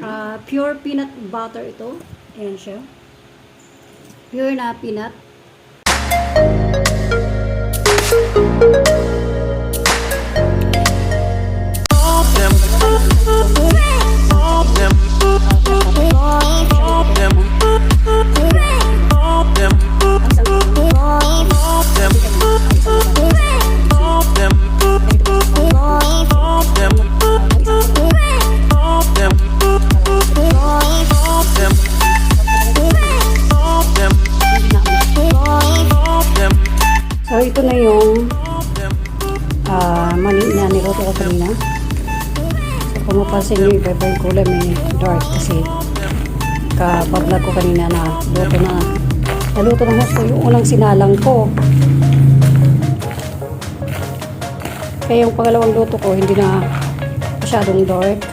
Ah, pure peanut butter ito. Ayan siya. Pure na peanut. Ito na yung ah mani na niluto ko kanina. So, kung mapansin nyo, iba iba yung kulay may dark kasi kabablog ko kanina na luto na. Naluto na gusto yung unang sinalang ko. Kaya yung pangalawang luto ko, hindi na masyadong dark.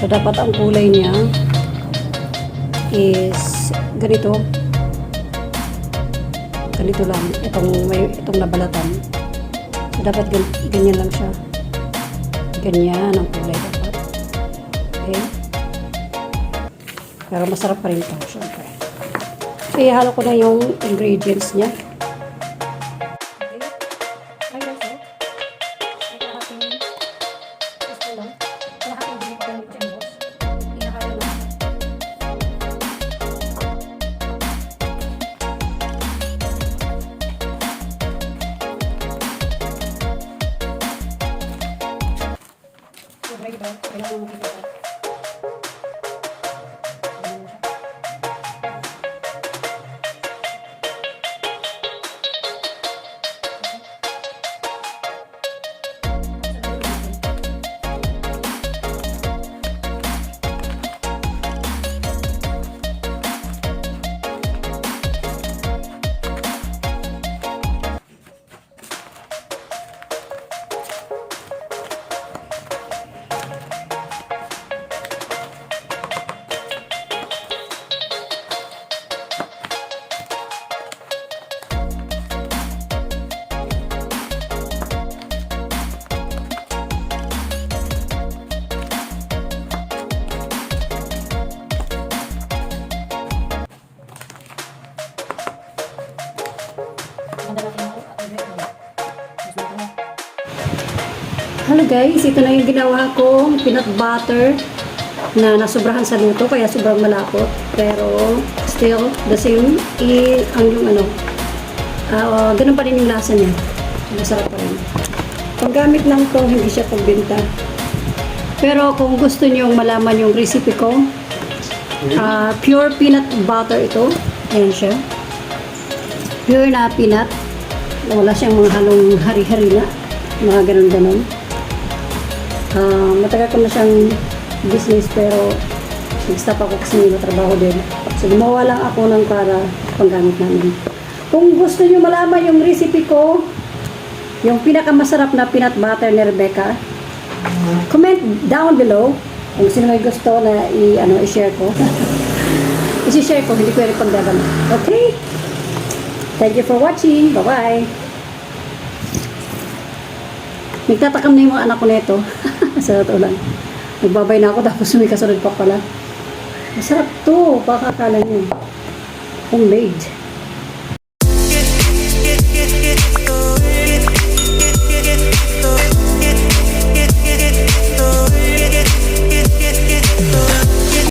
So, dapat ang kulay niya is ganito ganito lang. Itong may itong nabalatan. So dapat gan, ganyan lang siya. Ganyan ang kulay dapat. Okay? Pero masarap pa rin ito syempre. So ihalo ko na yung ingredients niya Sobra ito. Kailangan mo ito. Hello guys, ito na yung ginawa kong peanut butter na nasobrahan sa luto kaya sobrang malapot. Pero still the same. I ang yung ano ah ganun pa rin yung lasa niya. Masarap pa rin. Paggamit lang to hindi siya pagbenta. Pero kung gusto niyo malaman yung recipe ko ah, pure peanut butter ito. Ayan siya. Pure na peanut. Wala siyang mga halong hari-hari na. Mga ganun-ganun Ah, matagal ko na siyang business pero nag-stop ako kasi may trabaho din. So gumawa lang ako ng para panggamit namin. Kung gusto niyo malaman yung recipe ko, yung pinakamasarap na peanut butter ni Rebecca, comment down below kung sino may gusto na i ano i-share ko. I-share ko, hindi ko rin pagdadala. Okay? Thank you for watching. Bye-bye. Nagtatakam na yung anak ko nito. sa totoo lang. Nagbabay na ako tapos may kasunod pa pala. Masarap to. Baka akala nyo. Homemade.